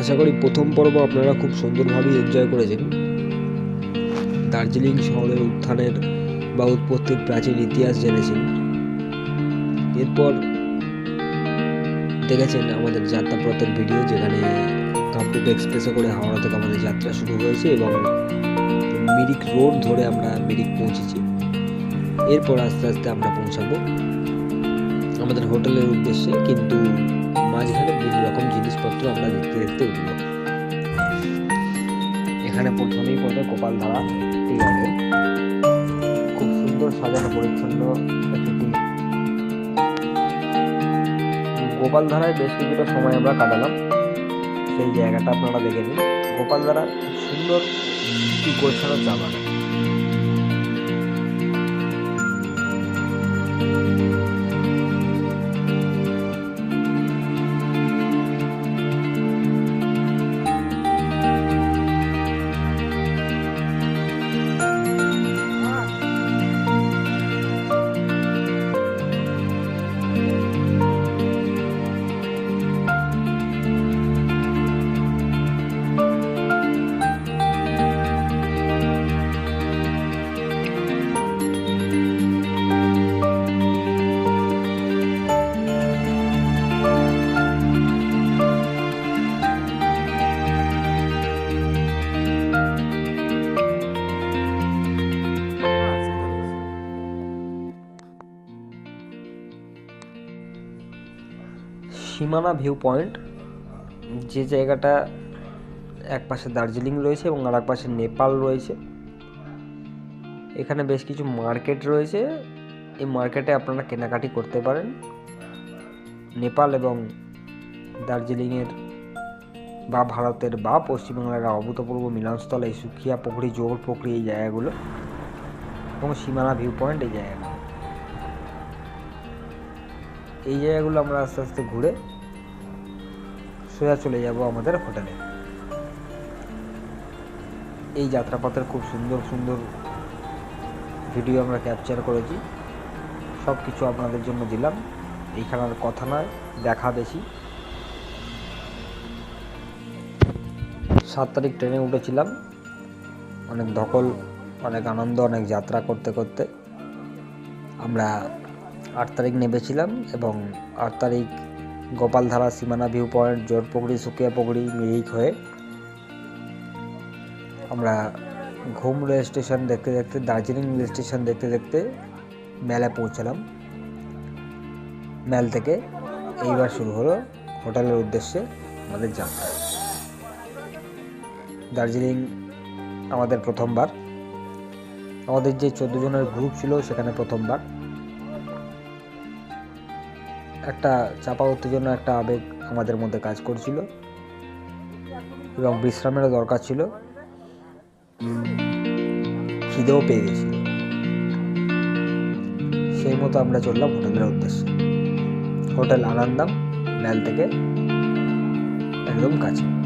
আশা করি প্রথম পর্ব আপনারা খুব সুন্দরভাবেই এনজয় করেছেন। দার্জিলিং শহরের উত্থানের বা উৎপত্তির প্রাচীন ইতিহাস জেনেছেন। এরপর দেখেছেন আমাদের যাত্রাপথের ভিডিও যেখানে কামরূপ এক্সপ্রেসে করে হাওড়া থেকে আমাদের যাত্রা শুরু হয়েছে এবং মিরিক রোড ধরে আমরা মিরিক পৌঁছেছি। এরপর আস্তে আস্তে আমরা পৌঁছাবো। আমাদের হোটেলের উদ্দেশ্যে কিন্তু জিনিসপত্র আমরা দেখতে দেখতে উঠবো। এখানে প্রথমেই পড়বে গোপালধারা টি গার্ডেন খুব সুন্দর সাজানো, পরিচ্ছন্ন একটি টি গোপালধারায় বেশ কিছুটা সময় আমরা কাটালাম। সেই জায়গাটা আপনারা দেখে নিন। গোপালধারা খুব সুন্দর গোছানো চা সীমানা ভিউ পয়েন্ট যে জায়গাটা এক পাশে দার্জিলিং রয়েছে এবং আর এক পাশে নেপাল রয়েছে। এখানে বেশ কিছু মার্কেট রয়েছে। এই মার্কেটে আপনারা কেনাকাটি করতে পারেন। নেপাল এবং দার্জিলিংয়ের বা ভারতের বা পশ্চিমবাংলার অভূতপূর্ব মিলনস্থল এই সুখিয়া পুকুরি জোর পুকুরি এই জায়গাগুলো এবং সীমানা ভিউ পয়েন্ট এই জায়গাগুলো। এই জায়গাগুলো আমরা আস্তে আস্তে ঘুরে সোজা চলে যাব আমাদের হোটেলে। এই যাত্রাপথের খুব সুন্দর সুন্দর ভিডিও আমরা ক্যাপচার করেছি। সব কিছু আপনাদের জন্য দিলাম। এইখানে কথা নয়, দেখা বেশি সাত তারিখ ট্রেনে উঠেছিলাম। অনেক ধকল, অনেক আনন্দ, অনেক যাত্রা করতে করতে। আমরা আট তারিখ নেমেছিলাম এবং আট তারিখ গোপালধারা সীমানা ভিউ পয়েন্ট জোর জোরপুকুরি সুকিয়া পুকুরি মিরিক হয়ে আমরা ঘুম রেল স্টেশন দেখতে দেখতে, দার্জিলিং রেল স্টেশন দেখতে দেখতে মেলে পৌঁছালাম। মেল থেকে এইবার শুরু হলো হোটেলের উদ্দেশ্যে আমাদের যাত্রা। দার্জিলিং আমাদের প্রথমবার। আমাদের যে চোদ্দ জনের গ্রুপ ছিল সেখানে প্রথমবার। একটা চাপা উত্তেজনা, একটা আবেগ আমাদের মধ্যে কাজ করছিল এবং বিশ্রামেরও দরকার ছিল। খিদেও পেয়ে গেছিল। সেই মতো আমরা চললাম হোটেলের উদ্দেশ্যে। হোটেল আনন্দাম ম্যাল থেকে একদম কাছে।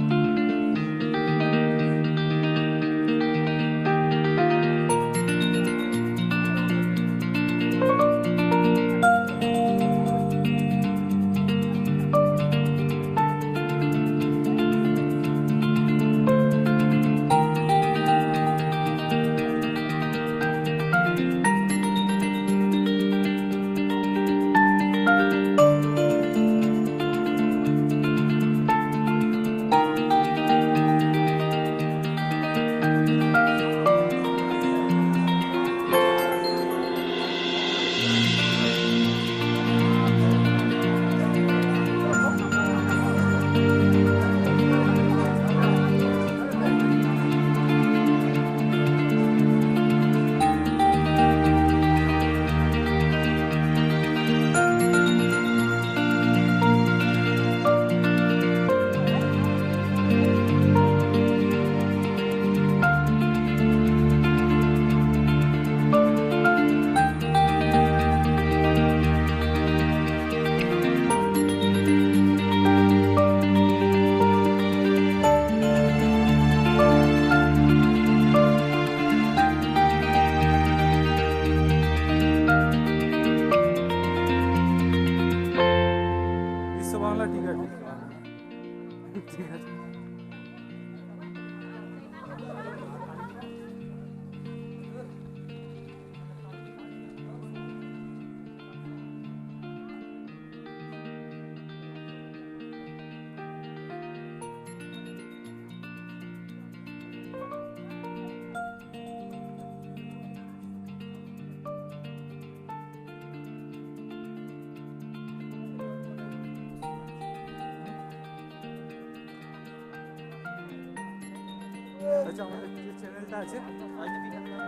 আচ্ছা আমাদের যে চ্যানেলটা আছে,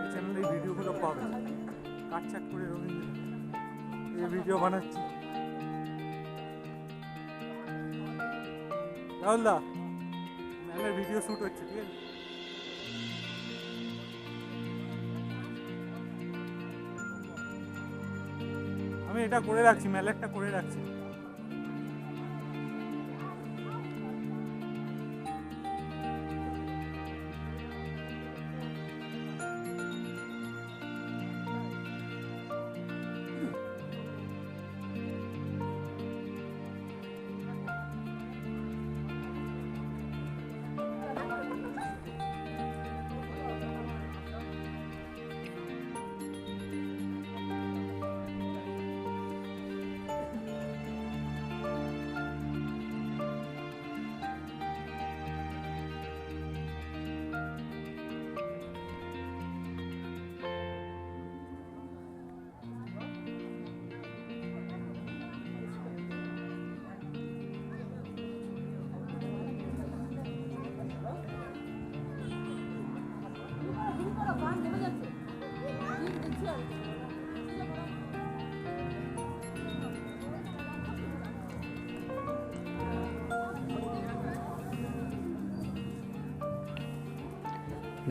এই চ্যানেলে এই ভিডিওগুলো পাবে। কাটছাট করে রবীন্দ্র এই ভিডিও বানাচ্ছি। রাহুল দা ম্যামের ভিডিও শ্যুট হচ্ছে, ঠিক আছে? আমি এটা করে রাখছি ম্যালেটটা করে রাখছি।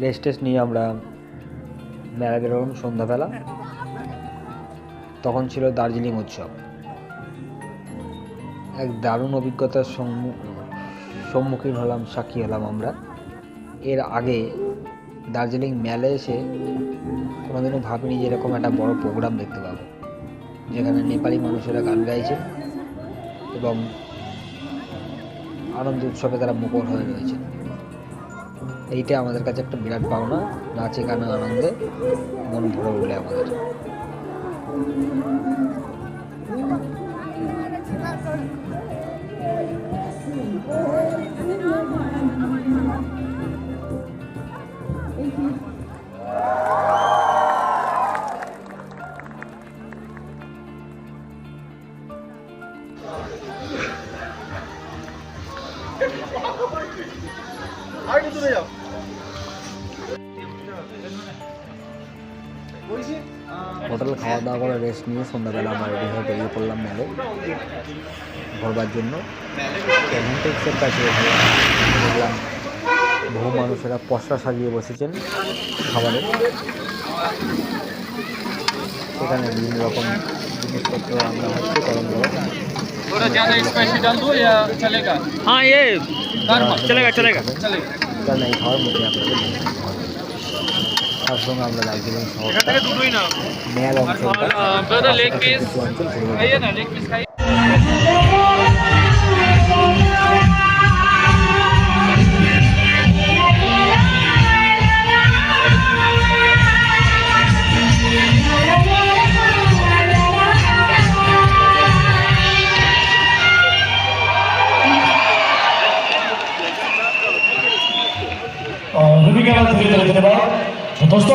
রেস্ট টেস্ট নিয়ে আমরা মেলা বেরোলাম সন্ধ্যাবেলা। তখন ছিল দার্জিলিং উৎসব। এক দারুণ অভিজ্ঞতার সম্মু- সম্মুখীন হলাম, সাক্ষী হলাম আমরা। এর আগে দার্জিলিং মেলে এসে কোনোদিনও ভাবিনি যে এরকম একটা বড় প্রোগ্রাম দেখতে পাবো। যেখানে নেপালি মানুষেরা গান গাইছে এবং আনন্দ উৎসবে তারা মুখর হয়ে রয়েছে। এইটা আমাদের কাছে একটা বিরাট পাওনা। নাচে গানে আনন্দে মন ভরে উঠলে আমাদের। হোটেলে খাওয়া দাওয়া করে রেস্ট নিয়ে সন্ধ্যাবেলা আমরা রেডি হয়ে বেরিয়ে পড়লাম মেলে ঘোরবার জন্য ক্যাভেন্টেক্সের কাছে এসে দেখলাম বহু মানুষেরা পশরা সাজিয়ে বসেছেন খাবারের সেখানে বিভিন্ন রকম জিনিসপত্র রান্না হচ্ছে গরম গরম थोड़ा ज़्यादा स्पाइसी डाल दो या चलेगा हाँ ये चलेगा, चलेगा चलेगा चलेगा তাহলে এই খাওয়ার মধ্যে আপনাদের তার সঙ্গে আমরা দার্জিলিং শহরটা মেয়ার অঞ্চল দোস্ত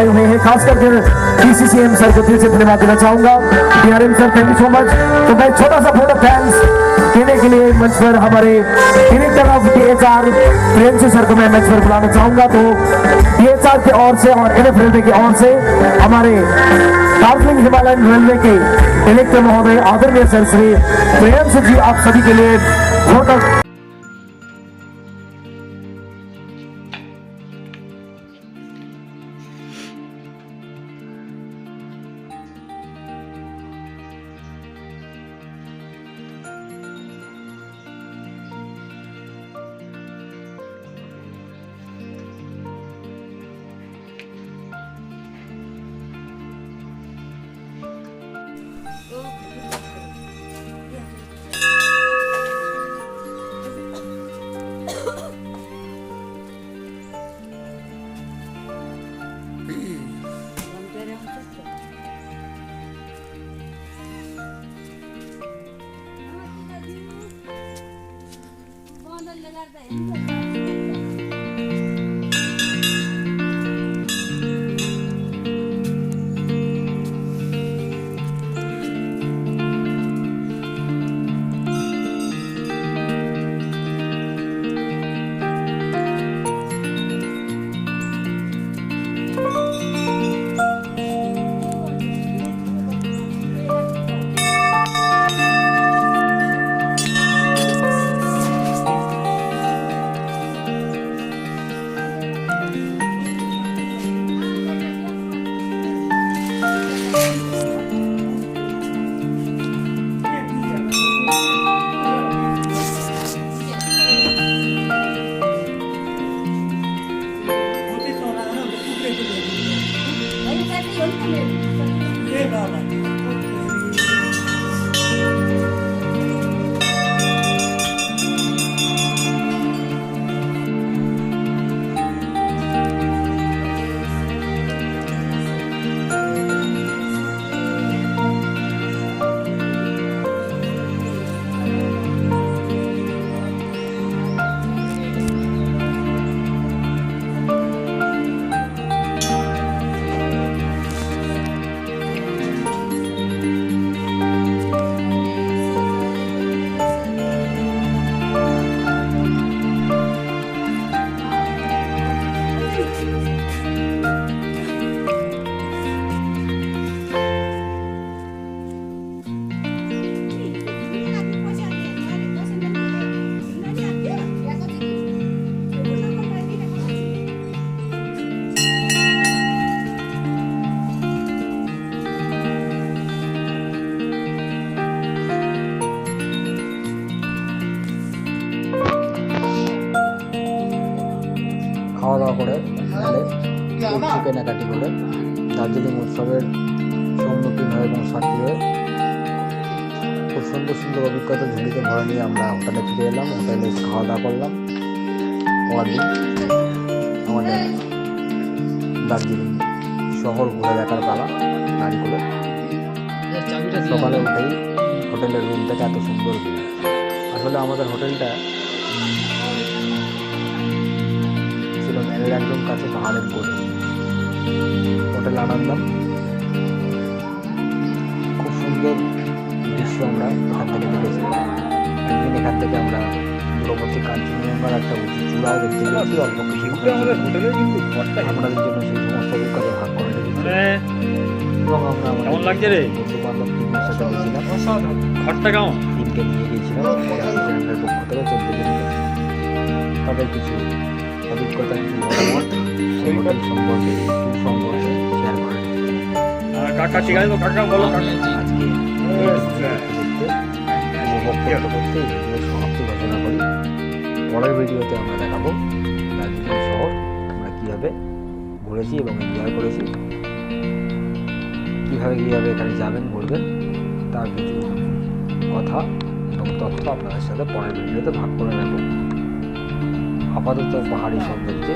आए हुए हैं, खास करके पीसीसीएम सर को दिल से धन्यवाद देना चाहूँगा। TRM sir thank you so much तो मैं छोटा सा फ़ोटो थैंक्स देने के लिए मंच पर हमारे director of DHR Premsi sir को मैं मंच पर बुलाना चाहूँगा। तो डीएचआर की ओर से और एनएफ रेलवे की ओर से हमारे दार्जिलिंग हिमालयन रेलवे के डायरेक्टर महोदय, आदरणीय सर श्री प्रेमसी जी, आप सभी के लिए फ़ोटो de las খাওয়া দাওয়া করে মেলে কিছু কেনাকাটি করে, দার্জিলিং উৎসবের সম্মুখীন হয়ে এবং সাথী হয়ে। খুব সুন্দর সুন্দর অভিজ্ঞতা ঝুলিতে ভরা নিয়ে আমরা হোটেলে ফিরে এলাম, হোটেলে খাওয়া দাওয়া করলাম। আমাদের দার্জিলিং শহর ঘুরে দেখার পালা, গাড়ি করে। সকালে উঠেই হোটেলের রুম থেকে এত সুন্দর। আসলে আমাদের হোটেলটা মেলের একদম কাছে পাহাড়ের কোলে হোটেল আনন্দাম খুব সুন্দর দৃশ্য আমরা এখান থেকে দেখেছি। একদিন এখান থেকে আমরা দূরবর্তী কাঞ্চনজঙ্ঘার একটা উঁচু চূড়াও দেখতে পেয়েছি। অল্প কিছু আমাদের হোটেলে কিন্তু আপনাদের জন্য সেই সমস্ত অভিজ্ঞতা ভাগ করে মানে এবং আমরা কেমন লাগছে রে? বন্ধু বান্ধব টিমের সাথে গেছিলাম ঘরটা কেমন? টিমকে নিয়ে গিয়েছিলাম। পক্ষ থেকে চলতে গেছিলাম তাদের কিছু অভিজ্ঞতা কিছু মতামত সেই হোটেল সম্পর্কে ট্যুর সম্পর্কে শেয়ার করে কাকা ঠিক আছে তো? কাকা বলো কাকা। আজকে এই দেখতে দেখতে উপভোগ করতে করতে এই সমাপ্তি ঘোষণা করি পরের ভিডিওতে আমরা দেখাবো দার্জিলিং শহর আমরা কীভাবে ঘুরেছি এবং এনজয় করেছি কীভাবে কীভাবে এখানে যাবেন ঘুরবেন তার কিছু কথা এবং তথ্য আপনাদের সাথে পরের ভিডিওতে ভাগ করে নেব। আপাতত পাহাড়ি সৌন্দর্যে।